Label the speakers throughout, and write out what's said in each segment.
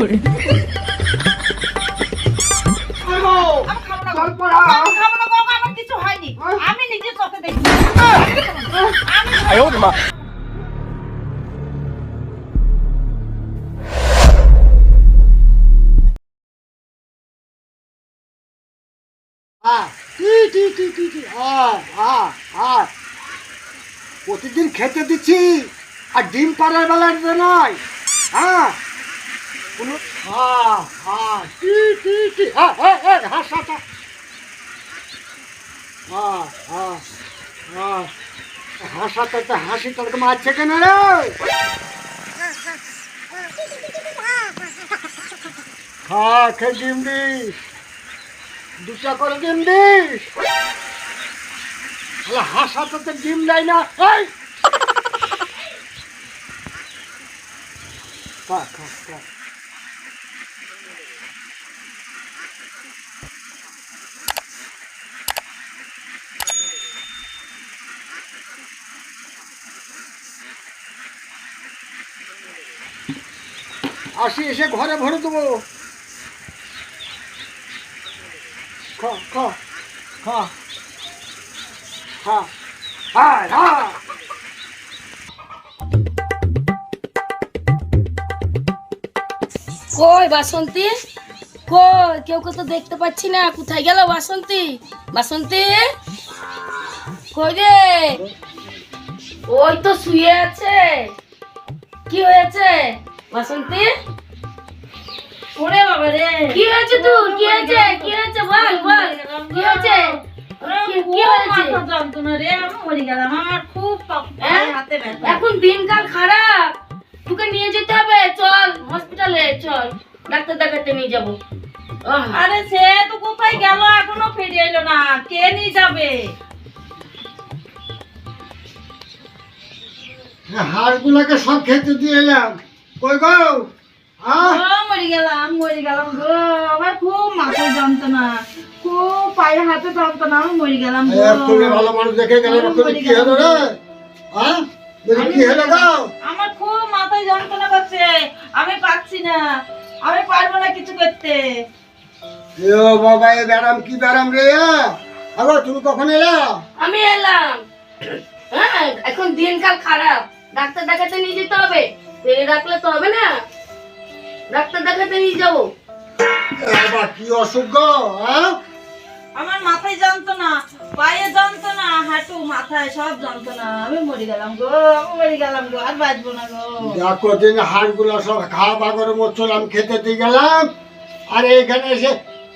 Speaker 1: না আমি নিজে।
Speaker 2: প্রতিদিন খেতে দিচ্ছি আর ডিম পাড়ার বেলাতে নয় হ্যাঁ কোনো? হ্যাঁ হ্যাঁ টি টি টি হ্যাঁ হ্যাঁ হ্যাঁ হাসাটা হ্যাঁ হ্যাঁ হ্যাঁ হাসাটা তো হাসি তোকে মারছে কেন রে? খা খেয়ে ডিম দিস। দুটা করে ডিম দিস। হাসাতে তো ডিম দেয় না। এই! খা খা আসি এসে ঘরে ভরে দেবো।
Speaker 3: কই বাসন্তী? কই? কেউ কে তো দেখতে পাচ্ছি না। কোথায় গেল বাসন্তী? বাসন্তী? কই রে? ওই তো শুয়ে আছে। কি হয়েছে? বাসন্তী?
Speaker 1: ওরে বাবা রে।
Speaker 3: কি হয়েছে তোর কি হয়েছে? কি হয়েছে? বল বল। কি হয়েছে? কি- কি হয়েছে?
Speaker 1: মাথা যন্ত্রণা রে। আমি মরে গেলাম। আমার খুব পাপ-
Speaker 3: হ্যাঁ? এখন দিনকাল খারাপ। তোকে নিয়ে যেতে হবে। চল হসপিটালে চল। ডাক্তার দেখাতে নিয়ে যাব।
Speaker 1: আরে সে তো কোথায় গেল? এখনও ফিরে এলো না। কে নিয়ে যাবে?
Speaker 2: হাড়গুলোকে সব খেতে দিয়ে এলাম। কই গো?
Speaker 1: মরে গেলাম মরে গেলাম গো। আমার খুব মাথা যন্ত্রণা খুব পায়ে হাতে যন্ত্রণা আমি মরে গেলাম গো।
Speaker 2: ভালো মানুষ দেখে গেলে কি হলো রে? হ্যাঁ কি হলো গো?
Speaker 1: আমার খুব মাথায় যন্ত্রণা করছে। আমি পাচ্ছি না। আমি পারব না কিছু করতে।
Speaker 2: এ বাবা এ ব্যারাম কি ব্যারাম রে? আগো তুমি কখন এলা?
Speaker 3: আমি এলাম। হ্যাঁ এখন দিনকাল খারাপ। ডাক্তার দেখাতে নিয়ে যেতে হবে। ফেলে রাখলে তো হবে না। ডাক্তার দেখাতে নিয়ে যাব।
Speaker 2: বাবা কি অসুখ গো হ্যাঁ?
Speaker 1: আমার মাথায় যন্ত্রণা পায়ে যন্ত্রণা হাঁটু মাথায় সব যন্ত্রণা। আমি মরে গেলাম গো মরে গেলাম গো আর বাঁচবো না গো।
Speaker 2: দেখো দিন হাড়গুলো সব খাওয়া বাগরে মরছিলাম খেতে দিয়ে গেলাম। আর এখানে এসে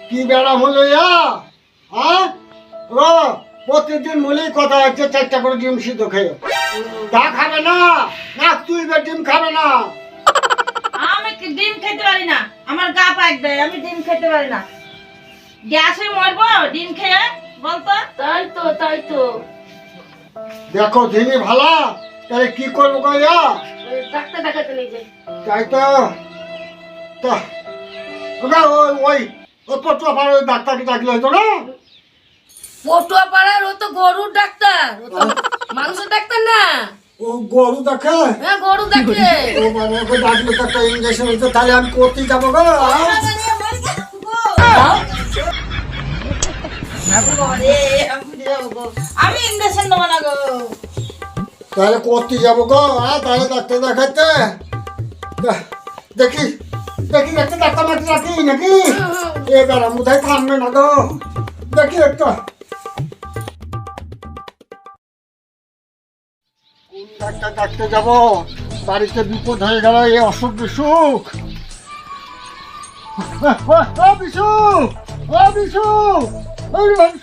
Speaker 2: কি ব্যারাম হলো ইয়া? হ্যাঁ? প্রতিদিন মূলেই কথা হচ্ছে চারটা করে ডিম সিদ্ধ খেয়ে তা খাবে না না তুই এবার ডিম খাবে না
Speaker 1: আমি কি ডিম খেতে পারি না আমার গা পাক দেয় আমি ডিম খেতে পারি না গ্যাসে মরবো ডিম খেয়ে বলতো
Speaker 3: তাই তো তাই তো
Speaker 2: দেখো ধিনি ভালা তাহলে কি করব ইয়া
Speaker 3: ওই ডাক্তার দেখাতে নিয়ে যাই
Speaker 2: তাই তো তো ওই ওই ওই ডাক্তারকে ডাকলে হতো না
Speaker 3: পটুয়া পাড়ার ও তো গরুর ডাক্তার। ও তো মানুষের ডাক্তার না?
Speaker 2: ও গরু দেখে?
Speaker 3: হ্যাঁ গরু দেখে।
Speaker 2: ও মানে ওকে ডাকলে তো একটা ইঞ্জেকশন হচ্ছে তাহলে আমি করতেই যাব গো?
Speaker 1: আমি ইঞ্জেকশন দেবো না গো।
Speaker 2: তাহলে করতে যাব গো হ্যাঁ তাহলে ডাক্তার দেখাতে দেখি দেখি একটা ডাক্তার মাটি রাখি নাকি? এবার মুধাই থামবে না গো। দেখি একটা। ডাক্তার ডাকতে যাব। বাড়িতে বিপদ হয়ে গেল এই অসুখ বিসুখ। ও বিশু ও বিশু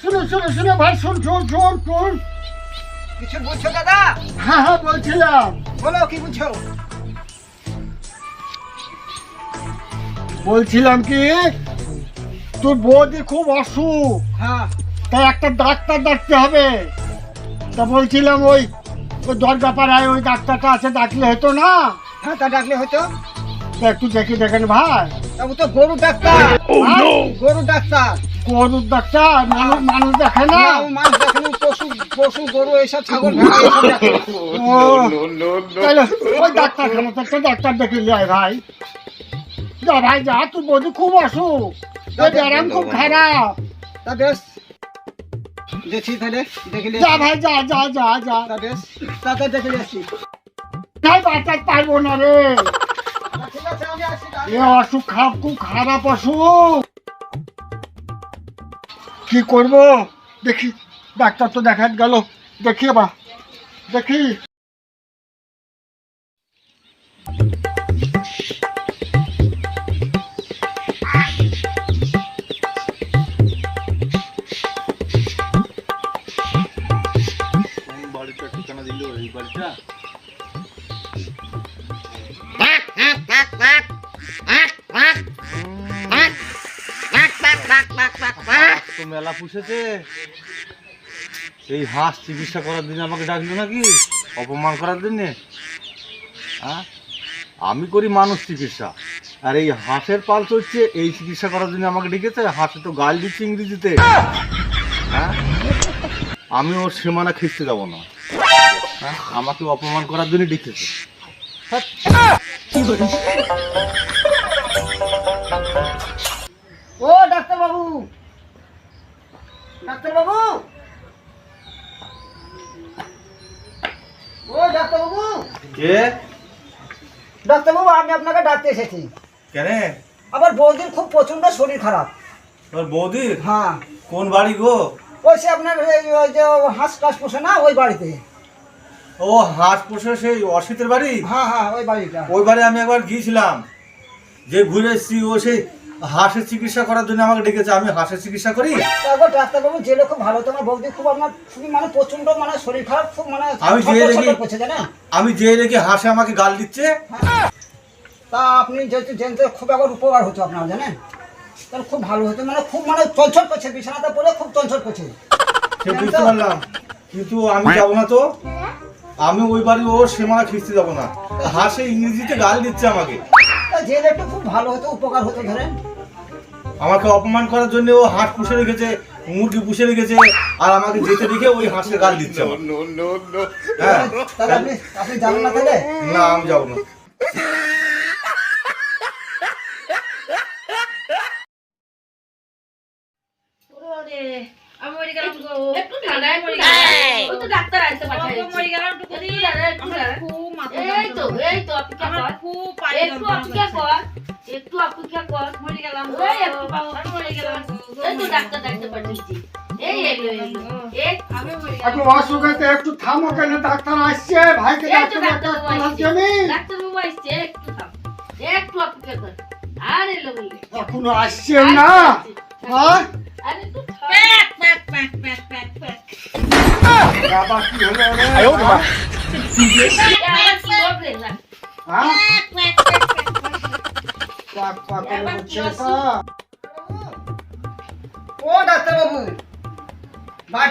Speaker 2: শুনে শুনে শুনে ভাই শুন শুন শুন শুন
Speaker 4: কিছু বুঝছ দাদা?
Speaker 2: হ্যাঁ হ্যাঁ বলছিলাম।
Speaker 4: বলো কি বুঝছ
Speaker 2: বলছিলাম কি তোর বৌদি খুব অসুখ।
Speaker 4: হ্যাঁ।
Speaker 2: তাই একটা ডাক্তার ডাকতে হবে। তা বলছিলাম ওই ওই দরগা পাড়ায় ওই ডাক্তারটা আছে ডাকলে হতো না?
Speaker 4: হ্যাঁ তা ডাকলে হয়তো
Speaker 2: তা একটু দেখে দেখেন ভাই।
Speaker 4: তা ও তো গরু ডাক্তার গরু ডাক্তার।
Speaker 2: গরুর ডাক্তার? মানুষ মানুষ দেখে না?
Speaker 4: ও মাছ পশু পশু গরু এইসব ছাগল দেখে
Speaker 2: তাহলে ওই ডাক্তারখানা তো একটা ডাক্তার দেখে যায় ভাই। যা ভাই যা তুই বৌদি খুব অসুখ। খুব খারাপ।
Speaker 4: তা বেশ দেখছি তাহলে দেখে নিয়ে
Speaker 2: যা ভাই যা যা যা যা।
Speaker 4: তা বেশ তাতে দেখে নিয়ে আসছি
Speaker 2: নাই বাঁচাতে পারব না রে।
Speaker 4: ঠিক আছে আমি আসছি
Speaker 2: এ অসুখ খারাপ খুব খারাপ অসুখ। কি করব? দেখি ডাক্তার তো দেখা গেল। দেখি বা দেখি।
Speaker 5: মেলা পুষেছে। এই হাঁস চিকিৎসা করার দিনে আমাকে ডাকলো নাকি? অপমান করার জন্যে হ্যাঁ আমি করি মানুষ চিকিৎসা। আর এই হাঁসের পাল চলছে এই চিকিৎসা করার জন্য আমাকে ডেকেছে, হাঁসে তো গাল দিচ্ছে ইংরেজিতে। হ্যাঁ আমি ওর সীমানা খিস্তে যাব না। আমাকে অপমান করার জন্য ডেকেছে
Speaker 4: ও ডাক্তার বাবু ডাক্তার বাবু ও ডাক্তার বাবু
Speaker 5: কে?
Speaker 4: ডাক্তার বাবু আমি আপনাকে ডাকতে এসেছি।
Speaker 5: কেন?
Speaker 4: আবার বৌদির খুব প্রচণ্ড শরীর খারাপ।
Speaker 5: তোর বৌদির?
Speaker 4: হ্যাঁ।
Speaker 5: কোন বাড়ি গো?
Speaker 4: ওই সে আপনার ওই যে হাঁস টাস পোষে না ওই বাড়িতে।
Speaker 5: ও হাঁস পোষে সেই অসিতের বাড়ি?
Speaker 4: হ্যাঁ হ্যাঁ ওই বাড়িটা।
Speaker 5: ওই বাড়ি আমি একবার গিয়েছিলাম। যে ঘুরে এসেছি ও সেই হাঁসের চিকিৎসা করার জন্য আমাকে ডেকেছে। আমি হাঁসের চিকিৎসা করি?
Speaker 4: তারপর ডাক্তারবাবু জেলে খুব ভালো তোমার বৌদি খুব আপনার খুবই মানে প্রচণ্ড মানে শরীর খারাপ খুব মানে
Speaker 5: আমি যেয়ে দেখি- আমি যে রেখে হাঁসে আমাকে গাল দিচ্ছে।
Speaker 4: তা আপনি যেহেতু জেনতে খুব একবার উপকার হতো আপনার জানেন? তাহলে খুব ভালো হতো মানে খুব মানে চঞ্চল করছে বিছানাতে পড়ে খুব চঞ্চল করছে।
Speaker 5: সে বুঝতে পারলাম। কিন্তু আমি যাব না তো? আমি ওই বাড়ি ওর সীমানা খিস্তে যাব না। হাঁসে ইংরেজিতে গাল দিচ্ছে আমাকে।
Speaker 4: একটু খুব ভালো হতো উপকার হতো ধরেন।
Speaker 5: আমাকে অপমান করার জন্য ও হাঁস পুষে রেখেছে মুরগি পুষে রেখেছে আর আমাকে যেতে রেখে ওই হাঁসের গাল দিচ্ছে হ্যাঁ।
Speaker 4: আপনি আপনি না তাহলে?
Speaker 5: না আমি যাব না।
Speaker 1: আমি মরে গেলাম গো।
Speaker 3: একটু ঠান্ডায়
Speaker 1: মরে গেলাম।
Speaker 3: গেছে। তো ডাক্তার আসতে
Speaker 1: বাবা,
Speaker 3: পাঠাইছে।
Speaker 1: মরে গেলাম
Speaker 3: একটু
Speaker 1: দি।
Speaker 3: দাঁড়া, একটু
Speaker 1: আমার
Speaker 3: দাঁড়া।
Speaker 1: খুব মাথা
Speaker 3: এই তো এই তো অপেক্ষা কর।
Speaker 1: খুব পায়ে
Speaker 3: একটু অপেক্ষা কর একটু অপেক্ষা কর।
Speaker 1: মরে গেলাম
Speaker 3: ওই একটু বাবু,
Speaker 1: আমি মরে গেলাম
Speaker 3: এই তো ডাক্তার
Speaker 1: মরে গেলাম।
Speaker 2: একটু অসুখ আছে একটু থামো কেন? ডাক্তার আসছে ভাইকে ডাক্তার
Speaker 3: ডাক্তার বাবু আসছে। একটু থাম। একটু অপেক্ষা কর। আর এলো
Speaker 2: এখনও আসছে না। হ্যাঁ?
Speaker 3: আরে একটু
Speaker 2: বাবা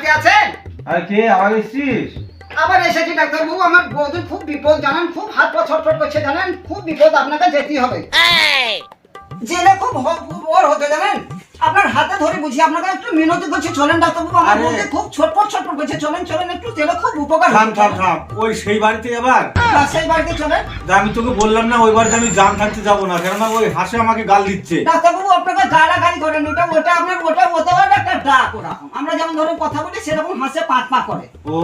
Speaker 2: কি
Speaker 3: আবার
Speaker 5: এসছিস
Speaker 4: আবার এসেছি ডাক্তার বাবু আমার বৌদির খুব বিপদ জানেন খুব হাত পা ছটফট করছে জানেন খুব বিপদ আপনাকে যেতেই হবে জেলে খুব হতে জানেন? আপনার হাতে ধরে বুঝি আপনাকে একটু মিনতি করছে চলেন ডাক্তার বাবু আমার
Speaker 5: আরে।
Speaker 4: বৌদি খুব ছটফট ছটফট করছে চলেন চলেন একটু জেলে খুব উপকার
Speaker 5: থাম
Speaker 4: হবে।
Speaker 5: থাম থাম। ওই সেই বাড়িতে আবার?
Speaker 4: না, সেই বাড়িতে চলেন।
Speaker 5: তা আমি তোকে বললাম না ওই বাড়িতে আমি জান থাকতে যাব না কেননা ওই হাসে আমাকে গাল দিচ্ছে।
Speaker 4: ডাক্তারবাবু আপনাকে গালাগালি করেন ওটা ওটা আপনার ওটা হতে পারে একটা ডাক ওরকম। আমরা যেমন ধরুন কথা বলি সেরকম হাসে পাঁচ পা করে।
Speaker 5: ও।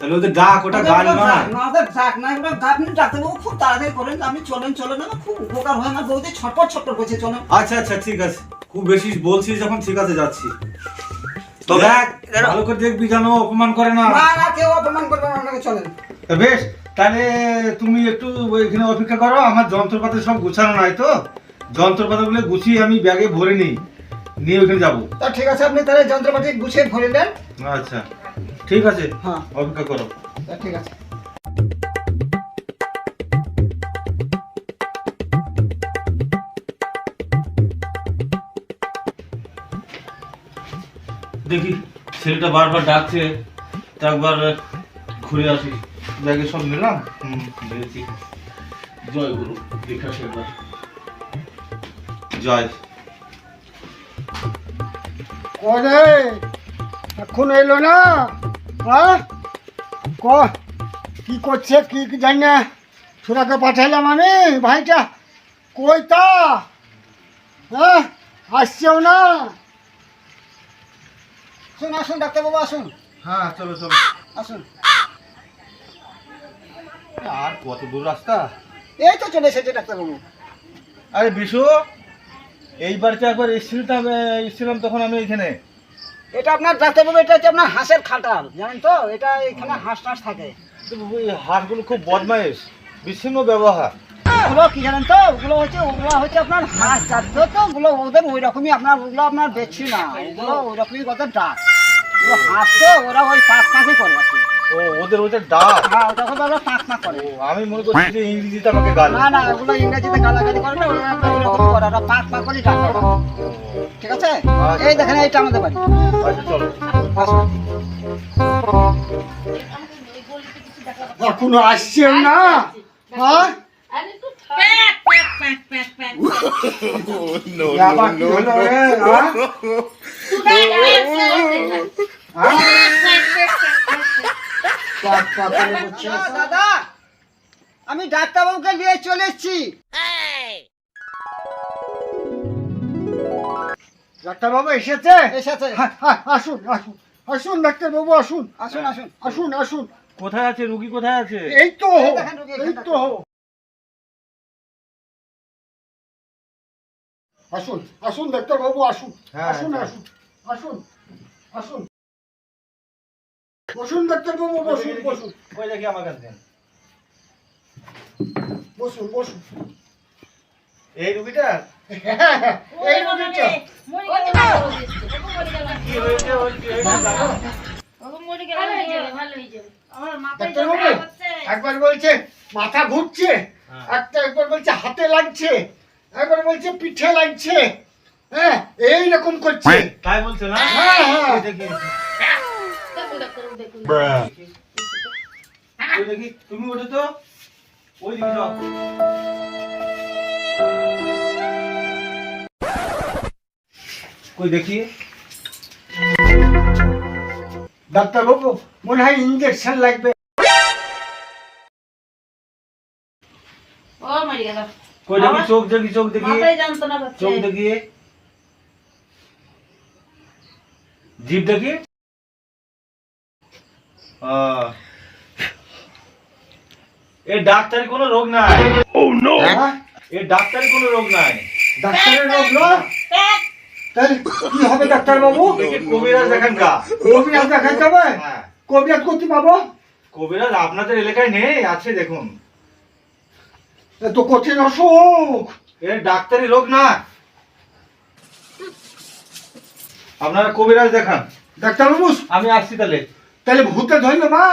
Speaker 5: তাহলে ওদের ডাক ওটা গাল
Speaker 4: ডাক না, ওদের ডাক না ওটা ডাক আপনি ডাক্তারবাবু খুব তাড়াতাড়ি করেন আপনি চলেন চলেন আমার খুব উপকার হয় আমার ছটপট ছটপট করছে চলেন।
Speaker 5: আচ্ছা আচ্ছা ঠিক আছে। খুব বেশি বলছিস যখন ঠিক আছে যাচ্ছি। তো দেখ ভালো করে দেখবি যেন অপমান করে না।
Speaker 4: না না কেউ অপমান করবে না আপনাকে চলেন।
Speaker 5: বেশ তাহলে তুমি একটু এখানে অপেক্ষা করো আমার যন্ত্রপাতি সব গুছানো নাই তো। যন্ত্রপাতিগুলো গুছিয়ে আমি ব্যাগে ভরে নিই। নিয়ে ওইখানে যাব।
Speaker 4: তা ঠিক আছে আপনি তাহলে যন্ত্রপাতি গুছিয়ে ভরে নেন।
Speaker 5: আচ্ছা ঠিক আছে।
Speaker 4: হ্যাঁ।
Speaker 5: অপেক্ষা করো।
Speaker 4: তা ঠিক আছে।
Speaker 5: দেখি ছেলেটা বারবার ডাকছে তা একবার ঘুরে আসি। ব্যাগে সব নিলাম। হুম জয় গুরু দেখা একবার জয়।
Speaker 2: ওরে এখন এলো না? হ্যাঁ ক? কি করছে কি জানি না। সুরাকে পাঠাইলাম আমি ভাইটা। কই তা? হ্যাঁ আসছেও না?
Speaker 4: আসুন আসুন ডাক্তারবাবু আসুন।
Speaker 5: হ্যাঁ চলো চলো।
Speaker 4: আসুন।
Speaker 5: আর কত দূর রাস্তা?
Speaker 4: এই তো চলে এসেছে ডাক্তারবাবু।
Speaker 5: আরে বিশু! এই বাড়িতে একবার এসেছিলাম এসেছিলাম তখন আমি এখানে।
Speaker 4: এটা আপনার ডাক্তারবাবু এটা হচ্ছে আপনার হাঁসের খাটাল জানেন তো? এটা এখানে হাঁস টাস থাকে।
Speaker 5: ওই হাঁসগুলো খুব বদমাইশ বিচ্ছিন্ন ব্যবহার।
Speaker 4: ওগুলো কি জানেন তো? ওগুলো হচ্ছে ওগুলো হচ্ছে আপনার হাঁস জাত তো ওগুলো ওদের ওই রকমই আপনার ওগুলো আপনার বেচছি না ওগুলো ওই রকমই কত ডাক। ওগুলো হাঁস তো ওরা ওই পাঁচ পাঁচই করে আর কি।
Speaker 5: ও ওদের ওদের ডাক।
Speaker 4: হ্যাঁ ওটা ওদের ওরা পাঁচ পাঁচ করে।
Speaker 5: ও, আমি মনে করছি যে ইংরেজিতে আমাকে গাল।
Speaker 4: না না ওগুলো ইংরেজিতে গালাগালি করে না ওরা ওই রকমই করে ওরা পাঁচ পাঁচ করে। ডাক। ঠিক আছে? এই দেখেন এইটা আমাদের বাড়ি।
Speaker 5: আচ্ছা চলো।
Speaker 2: এখনও আসছেও না? হ্যাঁ?
Speaker 3: আরে একটু
Speaker 1: প্যাক প্যাক প্যাক
Speaker 4: দাদা, দাদা আমি ডাক্তারবাবুকে নিয়ে চলে এসেছি।
Speaker 2: ডাক্তারবাবু এসেছে?
Speaker 4: এসেছে।
Speaker 2: হ্যাঁ, হ্যাঁ, আসুন আসুন আসুন ডাক্তারবাবু আসুন।
Speaker 4: আসুন আসুন।
Speaker 2: আসুন আসুন।
Speaker 5: কোথায় আছে? রুগী কোথায় আছে?
Speaker 2: এই তো
Speaker 4: এই রুগী
Speaker 2: এই
Speaker 4: এখানে
Speaker 2: তো আসুন আসুন ডাক্তারবাবু আসুন।
Speaker 5: হ্যাঁ,
Speaker 2: আসুন। আসুন আসুন আসুন। বসুন ডাক্তারবাবু বসুন বসুন।
Speaker 5: ওই দেখি আমার কাছে দেন।
Speaker 2: বসুন বসুন।
Speaker 5: এই রুগীটা?
Speaker 2: এই রোগীটা?
Speaker 5: কি হয়েছে? ওই
Speaker 2: একবার বলছে মাথা ঘুরছে
Speaker 5: হ্যাঁ।
Speaker 2: একটা একবার বলছে হাতে লাগছে একবার বলছে পিঠে লাগছে হ্যাঁ এই রকম করছে।
Speaker 5: তাই বলছে না?
Speaker 2: হ্যাঁ, হ্যাঁ।
Speaker 5: ওই দেখি তুমি ওঠো তো ওই কই দেখি?
Speaker 2: ডাক্তারবাবু মনে হয় ইঞ্জেকশন লাগবে।
Speaker 1: ও মরে গেল।
Speaker 5: কই দেখি চোখ দেখি চোখ দেখি। চোখ দেখি। জিভ দেখি। আহ। এ ডাক্তারি কোনো রোগ নাই।
Speaker 2: হ্যাঁ?
Speaker 5: এ ডাক্তারি কোনো রোগ নাই।
Speaker 2: ডাক্তারের রোগ নয়?
Speaker 1: প্যাক
Speaker 2: তাহলে কি হবে ডাক্তারবাবু?
Speaker 5: দেখি কবিরাজ দেখেন গা।
Speaker 2: কবিরাজ
Speaker 5: হ্যাঁ।
Speaker 2: কবিরাজ করতে পাবো?
Speaker 5: কবিরাজ আপনাদের এলাকায় নেই আছে দেখুন।
Speaker 2: তো কঠিন অসুখ।
Speaker 5: এর ডাক্তারি রোগ না আপনারা কবিরাজ দেখান।
Speaker 2: ডাক্তারবাবু
Speaker 5: আমি আসছি তাহলে।
Speaker 2: তাহলে ভূতে ধরলো মা।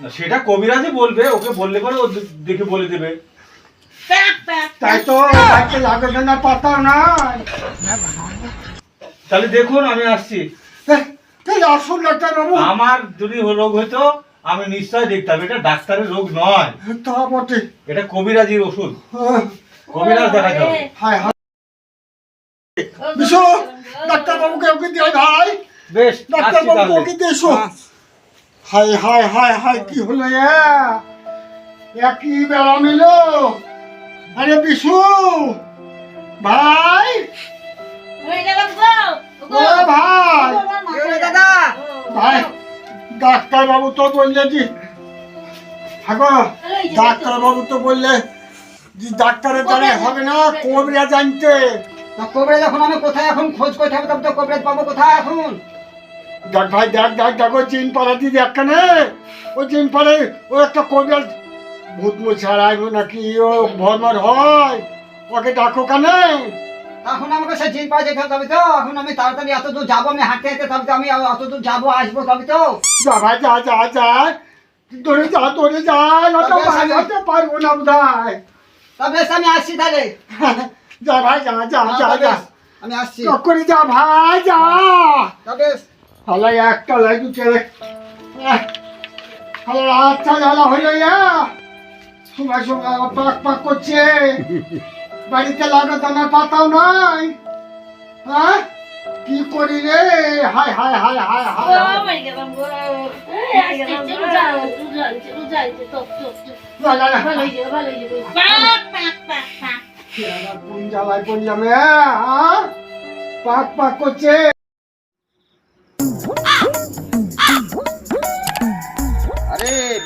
Speaker 5: না, সেটা কবিরাজই বলবে ওকে বললে পরে ও দেখে বলে দেবে।
Speaker 2: তাই তো লাগাবে না পাতা নাই।
Speaker 5: তাহলে দেখুন আমি আসছি।
Speaker 2: আসুন ডাক্তারবাবু
Speaker 5: আমার যদি রোগ হইতো আমি নিশ্চয় দেখতাম এটা ডাক্তারের রোগ নয়।
Speaker 2: তা বটে।
Speaker 5: এটা কবিরাজির ওষুধ। কবিরাজ দেখা যাবে
Speaker 2: হায় হায়। ডাক্তারবাবুকে ওকে দিয়ে ভাই
Speaker 5: বেশ
Speaker 2: ডাক্তারবাবুকে
Speaker 5: তাহলে।
Speaker 2: ওকে এসো। হায় হায় হায় হায় কি হলো এ? একই বেড়া মিল। আরে বিশু। ভাই। ভাই।
Speaker 4: কি হলো দাদা?
Speaker 2: ভাই ডাক্তারবাবু তো বললে যে হাগো ডাক্তারবাবু তো বললে যে ডাক্তারের দ্বারা হবে না কোবরা জানতে।
Speaker 4: তা কবরেজ এখন আমি কোথায় এখন খোঁজ করতে হবে তবে তো কবরেজ পাবো কোথায় এখন?
Speaker 2: দেখ ভাই দেখ দেখ দেখ ওই চিন পাড়া দিদি একখানে ওই চিন পাড়ে ও একটা কোবরা ভূত মুছাড়াই নাকি ও ভরমর হয়। ওকে ডাকো কানে।
Speaker 4: এখন আমাকে সে জিন পাওয়া যেতে হবে তো। এখন আমি তাড়াতাড়ি এত দূর যাব আমি হাঁটতে হাঁটতে তবে তো আমি অত দূর যাব আসব তবে তো।
Speaker 2: যা ভাই যা যা যা। দৌড়ে যা দৌড়ে যা। হতে পারব না বোধহয়।
Speaker 4: তবে আমি আসছি তাহলে।
Speaker 2: যা ভাই যা যা
Speaker 4: হ্যাঁ,
Speaker 2: যা যা।
Speaker 4: আমি আসছি।
Speaker 2: চক্করে যা ভাই যা।
Speaker 4: তবে
Speaker 2: হালাই একটা লাগু চলে হালাই আচ্ছা জ্বালা হইল ইয়া সময় সময় আবার পাক পাক করছে বাড়িতে লাগাতে আমার পাতাও নাই হ্যাঁ কি করি রে হায় হায় হায় হায়
Speaker 1: ও
Speaker 2: হায়
Speaker 1: মরে গেলাম গো
Speaker 3: এই আসতে আসতে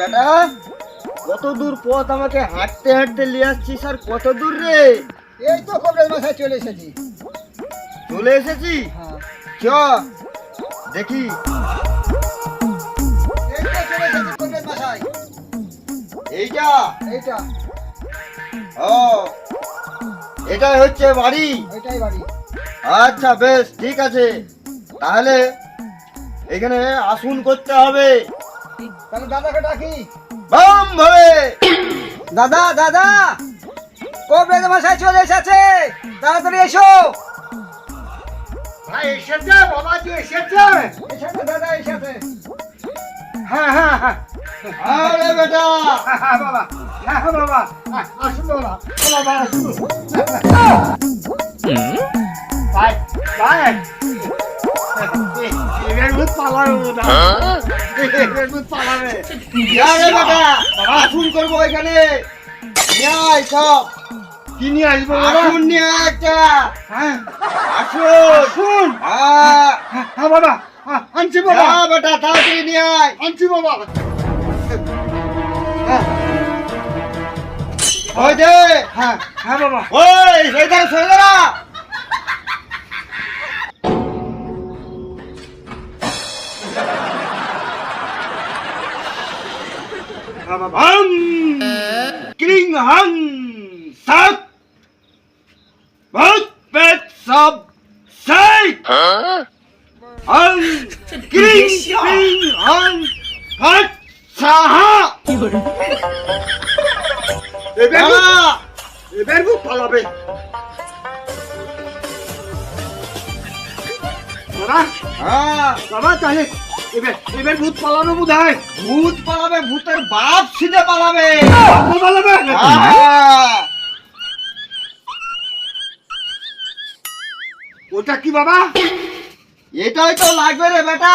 Speaker 6: বেটা। কত দূর পথ আমাকে হাঁটতে হাঁটতে নিয়ে আসছিস আর কত দূর রে?
Speaker 4: এই তো কবরের মাথায় চলে এসেছি।
Speaker 6: চলে এসেছি?
Speaker 4: হ্যাঁ।
Speaker 6: চ দেখি। এইটা?
Speaker 4: এইটা।
Speaker 6: ও এটাই হচ্ছে বাড়ি?
Speaker 4: এটাই বাড়ি।
Speaker 6: আচ্ছা বেশ ঠিক আছে। তাহলে এখানে আসুন করতে হবে।
Speaker 4: তাহলে দাদাকে ডাকি।
Speaker 6: বাম ভাবে
Speaker 4: দাদা দাদা কবরের মাথায় চলে এসেছে? তাড়াতাড়ি এসো।
Speaker 2: ভাই এসেছে বাবাজি এসেছে।
Speaker 4: এসেছে দাদা এসেছে।
Speaker 2: হ্যাঁ হ্যাঁ হ্যাঁ।
Speaker 6: আরে বেটা।
Speaker 2: হ্যাঁ, হ্যাঁ, বাবা। হ্যাঁ হ্যাঁ, বাবা। হ্যাঁ, আসুন বাবা। বাবা আসুন। ভাই ভাই। এবার ভূত পালাবে না। ভূত পালাবে
Speaker 6: আরে বেটা আসুন করব এখানে। নিয়ে আয় সব।
Speaker 2: কি নিয়ে আসব
Speaker 6: আসুন নিয়ে একটা।
Speaker 2: হ্যাঁ।
Speaker 6: আসুন।
Speaker 2: আসুন।
Speaker 6: হ্যাঁ।
Speaker 2: হ্যাঁ, হ্যাঁ বাবা। হ্যাঁ, আনছি বাবা।
Speaker 6: যা বেটা তাড়াতাড়ি নিয়ে আয়।
Speaker 2: আনছি বাবা। হ্যাঁ।
Speaker 6: ওই দে
Speaker 2: হ্যাঁ হ্যাঁ বাবা।
Speaker 6: ওই সৈদারা সৈদারা
Speaker 2: হ্যাঁ ক্রিং হাম সাত ভূত পেট সব সাই হাম ক্রিং ক্রিং হাম হাত সাহা এবার এবার পালাবে বাবা
Speaker 6: হ্যাঁ।
Speaker 2: বাবা তাহলে এবার এবার ভূত পালাবে বোধ হয়
Speaker 6: ভূত পালাবে ভূতের বাপ সিধে পালাবে।
Speaker 2: পালাবে?
Speaker 6: হ্যাঁ।
Speaker 2: ওটা কি বাবা?
Speaker 6: এটাই তো লাগবে রে বেটা।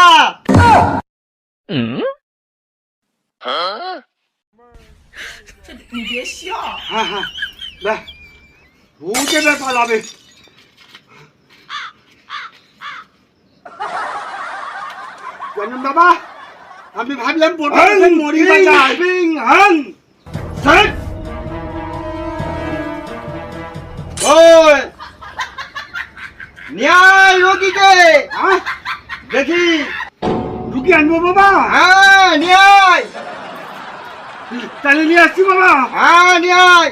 Speaker 2: হ্যাঁ হ্যাঁ। ভূত এবার পালাবে। জানেন বাবা? আমি ভাবলাম বোধহয় মরি বা যায় হান স্যার।
Speaker 6: ওই। ন্যায় রোগীকে।
Speaker 2: হ্যাঁ?
Speaker 6: দেখি।
Speaker 2: রুগী আনব বাবা।
Speaker 6: হ্যাঁ ন্যায়।
Speaker 2: তাহলে নিয়ে আসছি বাবা।
Speaker 6: হ্যাঁ ন্যায়।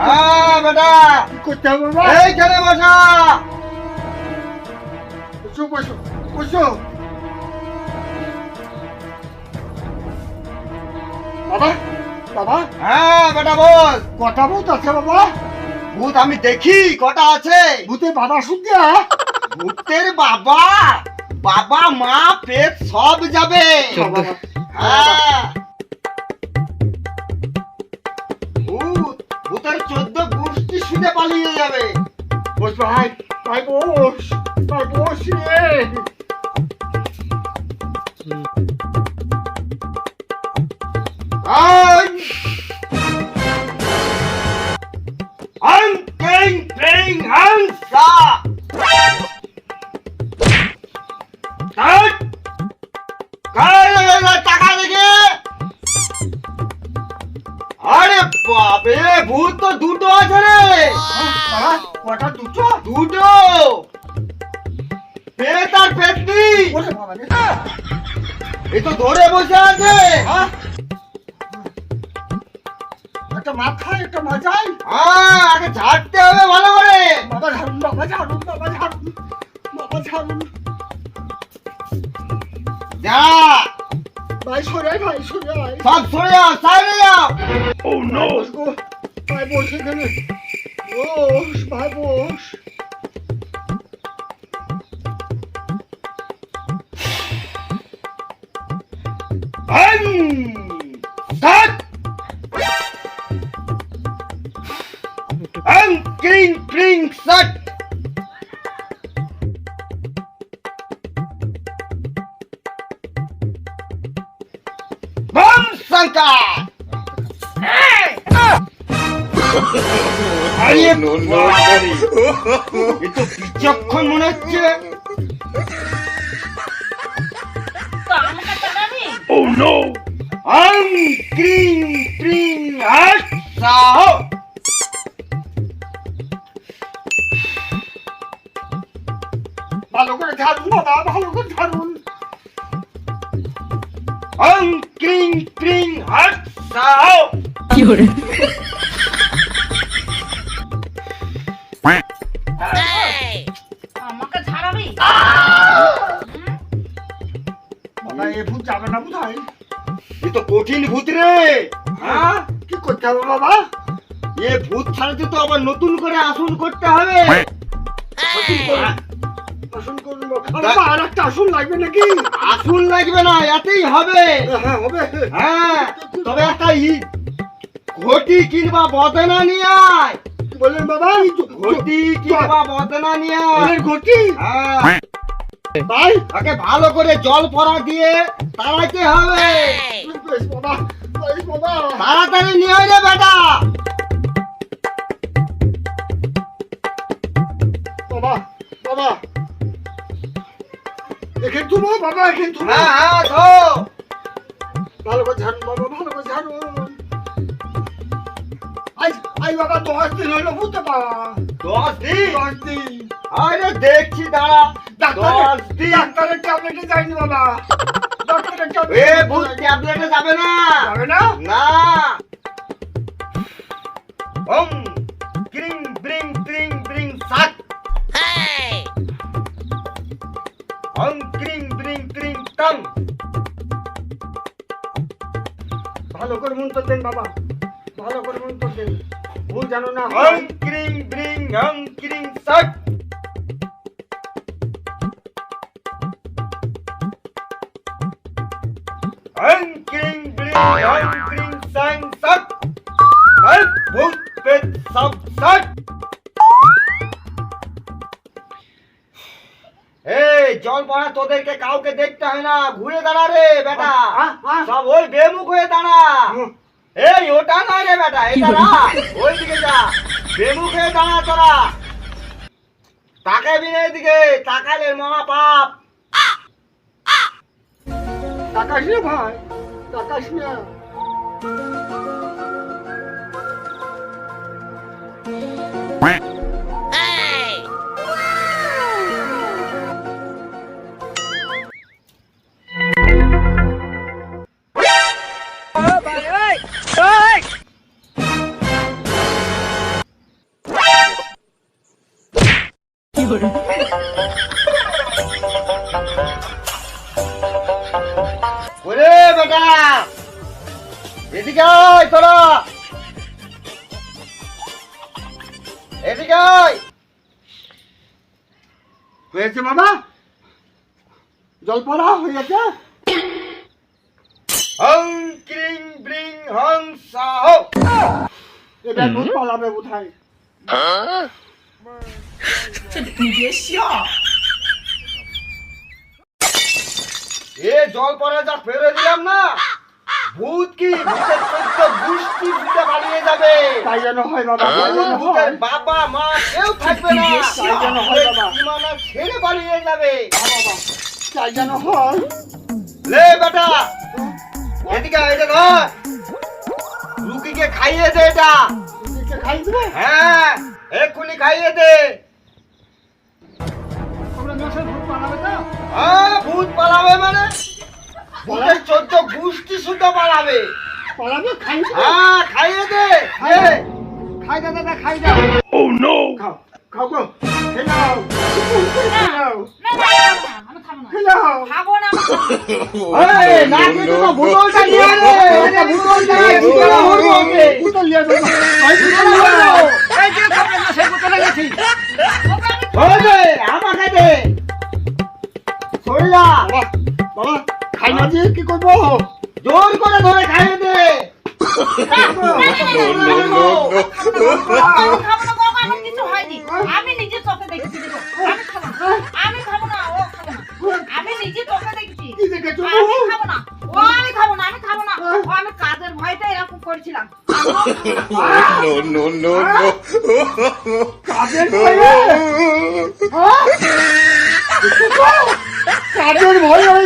Speaker 1: হ্যাঁ
Speaker 6: বেটা।
Speaker 2: কি বাবা।
Speaker 6: এইখানে বসা।
Speaker 2: বসো বসো বসো। বাবা বাবা।
Speaker 6: হ্যাঁ বেটা বল।
Speaker 2: কটা ভূত আছে বাবা?
Speaker 6: ভূত আমি দেখি কটা আছে?
Speaker 2: ভূতে বাবা শুকিয়া
Speaker 6: ভূতের বাবা? বাবা মা পেট সব যাবে। হ্যাঁ। ভূত চোদ্দ গোষ্ঠী শুনে পালিয়ে যাবে।
Speaker 2: বস ভাই ভাই বস ভাই বস রে।
Speaker 6: বাবে ভূত তো দুটো আছে রে।
Speaker 2: কটা? দুটো?
Speaker 6: দুটো। পেট আর পেটনি। এই তো ধরে বসে আছে?
Speaker 2: একটা মাথায় একটা মাজায়
Speaker 6: হ্যাঁ আগে ঝাড়তে হবে ভালো করে।
Speaker 2: বাবা ঝাড়ুন বাবা ঝাড়ুন বাবা ঝাড়ুন বাবা ঝাড়ুন।
Speaker 6: যা।
Speaker 2: ভাই সরে আয়, ভাই সরে আয়।
Speaker 6: সব সরে যাও সাইডে যা
Speaker 2: ও নো ভাই বস এখানে। বস ভাই বস।
Speaker 6: হং বম শঙ্কর আরে বিচক্ষণ মনে হচ্ছে।
Speaker 1: তো আমাকে চালাবি
Speaker 6: আং ক্রিং ক্রিং হাট
Speaker 2: ভালো করে ঝাড়ুন বাবা ভালো হবে বাবা।
Speaker 6: এ ভূত ছাড়াতে তো আবার নতুন করে আসন করতে হবে।
Speaker 2: আসুন করুন। বাবা। আর একটা আসুন লাগবে নাকি?
Speaker 6: আসন লাগবে না এতেই হবে।
Speaker 2: হ্যাঁ হবে।
Speaker 6: হ্যাঁ তবে একটা ঘটি কিংবা বদনা নিয়ে আয়।
Speaker 2: কি বাবা?
Speaker 6: ঘটি কিংবা বদনা নিয়ে আয়।
Speaker 2: ঘটি।
Speaker 6: হ্যাঁ।
Speaker 2: তাই
Speaker 6: তাকে ভালো করে জল পড়া দিয়ে তাড়াইতে হবে।
Speaker 2: বেশ বাবা।
Speaker 6: তাড়াতাড়ি নিয়ে রে বেটা।
Speaker 2: বাবা বাবা। এখানে তুমো বাবা এখানে তুমো
Speaker 6: হ্যাঁ হ্যাঁ তো
Speaker 2: ভালো করে ঝাড়ুন বাবা ভালো করে ঝাড়ুন আই আই বাবা দশ দিন হলো বুঝতে পারা
Speaker 6: দশ দিন?
Speaker 2: দশ দিন।
Speaker 6: আরে দেখছি দাঁড়া।
Speaker 2: ডাক্তার ডাক্তারের ট্যাবলেটে যায়নি বাবা।
Speaker 6: এ ভূত। ট্যাবলেটে যাবে না।
Speaker 2: যাবে না?
Speaker 6: না। ওম ক্রিং ব্রিং ব্রিং ব্রিং সাত ওম ক্রিং ব্রিং ব্রিং টং।
Speaker 2: ভালো করে মন্ত্র দেন বাবা। ভালো করে মন্ত্র দেন। ভুল জানো না
Speaker 6: ওম। ক্রিং ব্রিং ওম ক্রিং সাত ব্রিং ওম ক্রিং সাং সাত আর ভূত পেট সব সাত এই জল পড়া তোদেরকে কাউকে দেখতে হয় না। ঘুরে দাঁড়া রে বেটা। সব ওই বেমুখ হয়ে দাঁড়া। এই ওটা নয় রে বেটা এটা না ওই দিকে যা। বেমুখ হয়ে দাঁড়া তোরা। তাকাবি না এদিকে তাকালে মহা পাপ
Speaker 2: তাকাস না ভাই তাকাস না।
Speaker 6: ওরে বেটা! এদিকে আয় তোরা! এদিকে আয়!
Speaker 2: হয়েছে বাবা জল পড়া হয়ে গেছে
Speaker 6: হং ক্রিং ব্রিং হং সাহ!
Speaker 2: এবার ভূত পালাবে কোথায়
Speaker 6: এ জল পরে যা ফেলে দিলাম না। ভূত কি ভূতের চোদ্দ গুষ্টি ভূতে পালিয়ে যাবে?
Speaker 2: তাই যেন হয় বাবা।
Speaker 6: ভূতের বাবা মা কেউ থাকবে না।
Speaker 2: তাই যেন হয় বাবা।
Speaker 6: সীমানা ছেড়ে পালিয়ে যাবে।
Speaker 2: বাবা তাই যেন হয়।
Speaker 6: লে বেটা এদিকে এটা ধর রুগীকে খাইয়ে দে এটা।
Speaker 2: নিচে খাই দেবে
Speaker 6: হ্যাঁ এক্ষুনি খাইয়ে দে।
Speaker 2: আমরা তো
Speaker 6: হ্যাঁ ভূত পালাবে মানে? ভূতের চোদ্দ গুষ্টি শুদ্ধ পালাবে।
Speaker 2: পালাবে? খাই
Speaker 6: হ্যাঁ খাইয়ে দে
Speaker 2: খাই
Speaker 6: দে।
Speaker 2: দে। খাই দে দাদা খাই দাও ও নো খাও খাও
Speaker 1: খাব না। না না।
Speaker 6: নিয়ে এটা নিয়ে ওকে।
Speaker 2: এই যে খাবে না সেই গেছি।
Speaker 6: আমাকে দে। সরিয়া
Speaker 2: বাবা খাই না দিয়ে কি করব?
Speaker 6: জোর করে ধরে খাইয়ে দে।
Speaker 1: আমি খাব না বাবা আমার কিছু হয়নি আমি নিজে চোখে দেখেছি আমি খাব না। আমি খাব না ও খাব না। আমি নিজে চোখে দেখেছি। আমি খাব না। ও আমি খাব না আমি খাব না। ও আমি কাজের ভয়টা এরকম করেছিলাম।
Speaker 2: কাজের ভয়ে হ্যাঁ? কাজের ভয়ে